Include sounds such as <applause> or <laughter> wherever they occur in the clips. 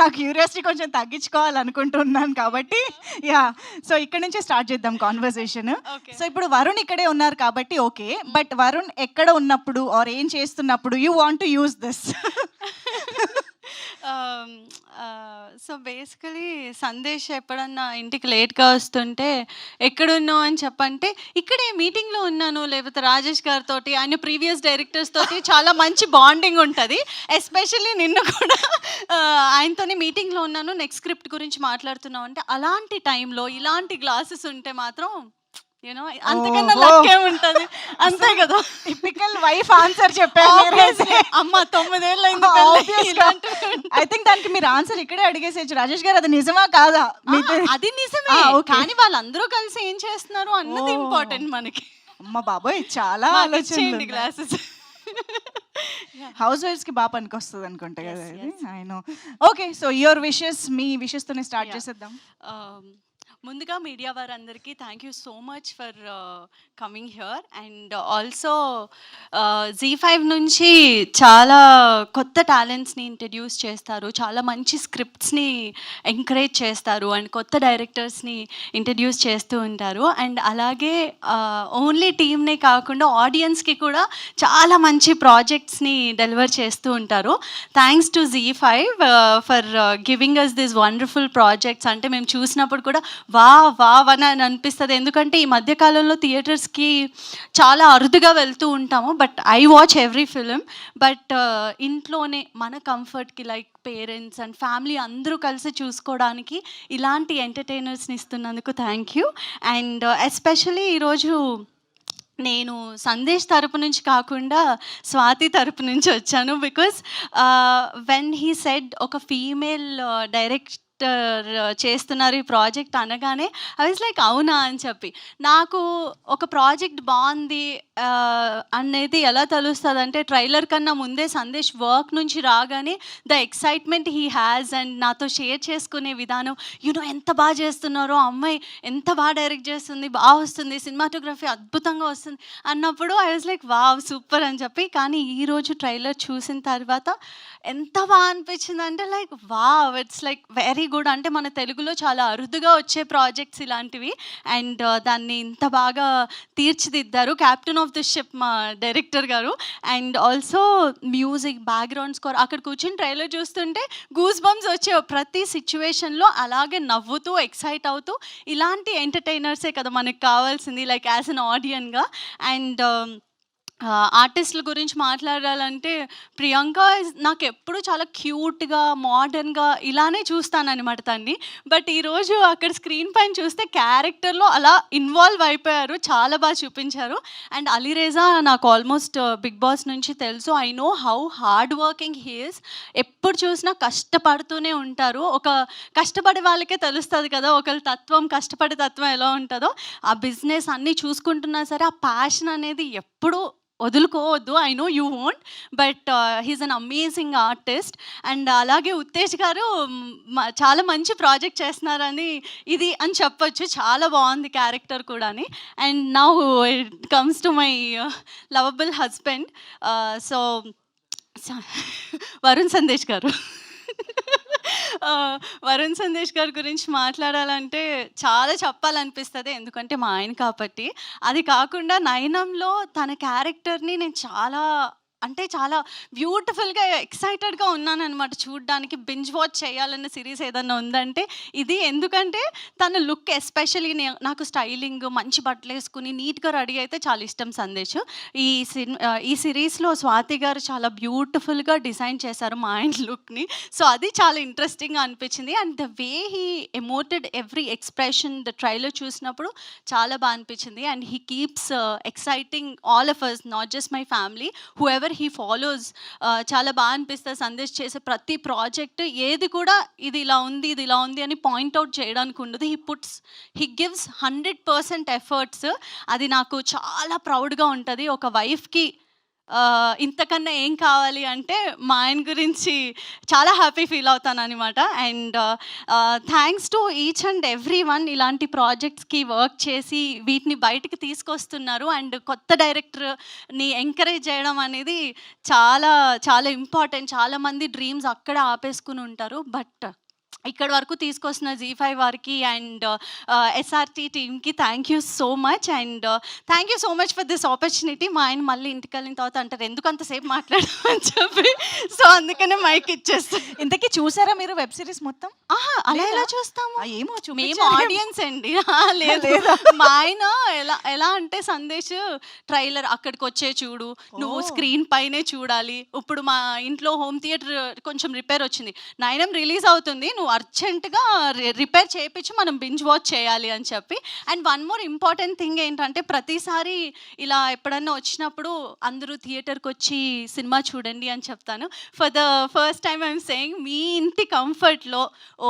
నా క్యూరియాసిటీ కొంచెం తగ్గించుకోవాలనుకుంటున్నాను కాబట్టి యా సో ఇక్కడ నుంచే స్టార్ట్ చేద్దాం కాన్వర్సేషన్. సో ఇప్పుడు వరుణ్ ఇక్కడే ఉన్నారు కాబట్టి ఓకే బట్ వరుణ్ ఎక్కడ ఉన్నప్పుడు ఆర్ ఏం చేస్తున్నప్పుడు you want to use this so basically Sandesh ఎప్పుడన్నా ఇంటికి లేట్గా వస్తుంటే ఎక్కడున్నావు అని చెప్పంటే ఇక్కడే మీటింగ్లో ఉన్నాను. లేకపోతే రాజేష్ గారితో ఆయన ప్రీవియస్ డైరెక్టర్స్ తోటి చాలా మంచి బాండింగ్ ఉంటుంది. ఎస్పెషల్లీ నిన్ను కూడా ఆయనతోనే మీటింగ్లో ఉన్నాను నెక్స్ట్ స్క్రిప్ట్ గురించి మాట్లాడుతున్నాం అంటే అలాంటి టైంలో ఇలాంటి గ్లాసెస్ ఉంటే మాత్రం యూనో అంతకన్నా. లక్కే ఉంటుంది అంతే కదా టిపికల్ వైఫ్ ఆన్సర్ చెప్పారు. అమ్మ తొమ్మిదేళ్ళు. ఐ థింక్ దానికి మీరు ఆన్సర్ ఇక్కడే అడిగేసేయచ్చు రాజేష్ గారు అది నిజమా కాదా అది నిజమే. కానీ వాళ్ళందరూ కలిసి ఏం చేస్తున్నారు అన్నది. ఇంపార్టెంట్ మనకి అమ్మ బాబోయ్ చాలా ఇచ్చేయండి గ్లాసెస్ హౌస్ వైఫ్స్కి బాగా పనికొస్తుంది అనుకుంటా కదా ఇది. I know okay so your wishes me wishes తోనే స్టార్ట్. చేసేద్దాం Um, ముందుగా మీడియా వారందరికీ thank you so much for coming here and also Zee five నుంచి చాలా కొత్త టాలెంట్స్ని ఇంట్రడ్యూస్ చేస్తారు. చాలా మంచి స్క్రిప్ట్స్ని ఎంకరేజ్ చేస్తారు. అండ్ కొత్త డైరెక్టర్స్ని ఇంట్రడ్యూస్ చేస్తూ ఉంటారు. అండ్ అలాగే uh, ఓన్లీ టీమ్నే కాకుండా ఆడియన్స్కి కూడా చాలా మంచి ప్రాజెక్ట్స్ని డెలివర్ చేస్తూ ఉంటారు. Thanks to Zee five for giving us this wonderful projects అంటే మేము చూసినప్పుడు కూడా వా వా అని అని అనిపిస్తుంది. ఎందుకంటే ఈ మధ్యకాలంలో థియేటర్స్కి చాలా అరుదుగా వెళ్తూ ఉంటాము. But I watch every film but ఇంట్లోనే మన కంఫర్ట్కి లైక్ పేరెంట్స్ అండ్ ఫ్యామిలీ అందరూ కలిసి చూసుకోవడానికి ఇలాంటి ఎంటర్టైనర్స్ని ఇస్తున్నందుకు థ్యాంక్ యూ అండ్ ఎస్పెషలీ ఈరోజు నేను సందేశ్ తరపు నుంచి కాకుండా స్వాతి తరపు నుంచి వచ్చాను. బికాస్ వెన్ హీ సెడ్ ఒక ఫీమేల్ డైరెక్ట్ uh, చేస్తున్నారు ఈ ప్రాజెక్ట్ అనగానే ఐ వాజ్ లైక్ అవునా అని చెప్పి. నాకు ఒక ప్రాజెక్ట్ బాగుంది అనేది ఎలా తెలుస్తుంది అంటే ట్రైలర్ కన్నా ముందే సందేశ్ వర్క్ నుంచి రాగానే the excitement he has and నాతో షేర్ చేసుకునే విధానం యూనో ఎంత బాగా చేస్తున్నారో అమ్మాయి ఎంత బాగా డైరెక్ట్ చేస్తుంది బాగా వస్తుంది సినిమాటోగ్రఫీ అద్భుతంగా వస్తుంది అన్నప్పుడు I was like wow super అని చెప్పి. కానీ ఈరోజు ట్రైలర్ చూసిన తర్వాత ఎంత బాగా అనిపించింది అంటే like wow it's like very కూడా అంటే మన తెలుగులో చాలా అరుదుగా వచ్చే ప్రాజెక్ట్స్ ఇలాంటివి. అండ్ uh, దాన్ని ఇంత బాగా తీర్చిదిద్దారు క్యాప్టెన్ ఆఫ్ ది షిప్ మా డైరెక్టర్ గారు. And also music background score అక్కడ కూర్చొని ట్రైలర్ చూస్తుంటే గూస్ బంప్స్ వచ్చే ప్రతి సిచ్యువేషన్లో అలాగే నవ్వుతూ ఎక్సైట్ అవుతూ ఇలాంటి ఎంటర్టైనర్సే కదా మనకు కావాల్సింది లైక్ యాజ్ అన్ ఆడియన్గా అండ్ um, ఆర్టిస్టుల గురించి మాట్లాడాలంటే ప్రియాంక నాకు ఎప్పుడు చాలా క్యూట్గా మోడర్న్గా ఇలానే చూస్తానన్నమాట తన్ని. బట్ ఈరోజు అక్కడ స్క్రీన్ పైన చూస్తే క్యారెక్టర్లో అలా ఇన్వాల్వ్ అయిపోయారు చాలా బాగా చూపించారు. అండ్ అలీరేజా నాకు ఆల్మోస్ట్ బిగ్ బాస్ నుంచి తెలుసు. I know how hard working he's ఎప్పుడు చూసినా కష్టపడుతూనే ఉంటారు. ఒక కష్టపడే వాళ్ళకే తెలుస్తుంది కదా ఒకళ్ళ తత్వం కష్టపడే తత్వం ఎలా ఉంటుందో. ఆ బిజినెస్ అన్నీ చూసుకుంటున్నా సరే ఆ ప్యాషన్ అనేది ఎప్పుడు వదులుకోవద్దు I know you won't but he's an amazing artist and అలాగే ఉత్తేజ్ గారు చాలా మంచి ప్రాజెక్ట్ చేస్తున్నారని ఇది అని చెప్పొచ్చు. చాలా బాగుంది క్యారెక్టర్ కూడా and now it comes to my lovable husband so Varun Sandesh garu. <laughs> Varun Sandesh గారి గురించి మాట్లాడాలంటే చాలా చెప్పాలనిపిస్తుంది. ఎందుకంటే మా ఆయన కాబట్టి. అది కాకుండా నయనంలో తన క్యారెక్టర్ని నేను చాలా అంటే చాలా బ్యూటిఫుల్గా ఎక్సైటెడ్గా ఉన్నాను అనమాట చూడడానికి బింజ్ వాచ్ చేయాలన్న సిరీస్ ఏదన్నా ఉందంటే ఇది. ఎందుకంటే తన లుక్ ఎస్పెషల్లీ నాకు స్టైలింగ్ మంచి బట్టలు వేసుకుని నీట్గా రెడీ అయితే చాలా ఇష్టం సందేశ్. ఈ సినిమా ఈ సిరీస్లో స్వాతి గారు చాలా బ్యూటిఫుల్గా డిజైన్ చేశారు మా ఆయన లుక్ని సో అది చాలా ఇంట్రెస్టింగ్గా అనిపించింది. And the way he emoted every expression the trailer చూసినప్పుడు చాలా బాగా అనిపించింది. And he keeps exciting all of us not just my family who ever he follows చాలా బాగా అనిపిస్తుంది సందేశ్ చేసే ప్రతి ప్రాజెక్ట్. ఏది కూడా ఇది ఇలా ఉంది ఇది ఇలా ఉంది అని పాయింట్అవుట్ చేయడానికి ఉండదు. He puts he gives hundred percent efforts. అది నాకు చాలా ప్రౌడ్గా ఉంటుంది. ఒక వైఫ్కి ఇంతకన్నా ఏం కావాలి అంటే మా ఆయన గురించి చాలా హ్యాపీ ఫీల్ అవుతాను అనమాట and thanks to each and every one ఇలాంటి ప్రాజెక్ట్స్కి వర్క్ చేసి వీటిని బయటికి తీసుకొస్తున్నారు. అండ్ కొత్త డైరెక్టర్ని ఎంకరేజ్ చేయడం అనేది చాలా చాలా ఇంపార్టెంట్. చాలామంది డ్రీమ్స్ అక్కడ ఆపేసుకుని ఉంటారు. బట్ ఇక్కడ వరకు తీసుకొస్తున్న జీ ఫైవ్ వారికి అండ్ ఎస్ఆర్టీ టీమ్కి thank you so much and thank you so much for this opportunity మా ఆయన మళ్ళీ ఇంటికి వెళ్ళిన తర్వాత అంటారు ఎందుకు అంతసేపు మాట్లాడమని చెప్పి? సో అందుకనే మైక్ ఇచ్చేస్తాను ఇంతకీ చూసారా మీరు వెబ్ సిరీస్ మొత్తం? ఆహా, అలా ఎలా చూస్తాము? ఏమో మేము. ఆడియన్స్ అండి. లేదు. లేదా? మా ఆయన ఎలా ఎలా అంటే సందేశ్ ట్రైలర్ అక్కడికి వచ్చే చూడు నువ్వు. స్క్రీన్ పైనే చూడాలి. ఇప్పుడు మా ఇంట్లో హోమ్ థియేటర్ కొంచెం రిపేర్ వచ్చింది. నైనం రిలీజ్ అవుతుంది నువ్వు అర్జెంటుగా రిపేర్ చేయించి మనం బింజ్ వాచ్ చేయాలి అని చెప్పి. And one more important thing ఏంటంటే ప్రతిసారి ఇలా ఎప్పుడన్నా వచ్చినప్పుడు అందరూ థియేటర్కి వచ్చి సినిమా చూడండి అని చెప్తాను. For the first time I'm saying మీ ఇంటి కంఫర్ట్లో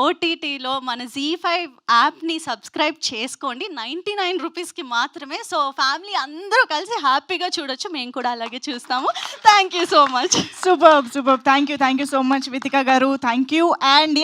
ఓటీటీలో మన జీ ఫైవ్ యాప్ని సబ్స్క్రైబ్ చేసుకోండి. నైంటీ నైన్ రూపీస్కి మాత్రమే. సో ఫ్యామిలీ అందరూ కలిసి హ్యాపీగా చూడొచ్చు. మేము కూడా అలాగే చూస్తాము. Thank you so much super super thank you thank you so much Vithika garu. Thank you and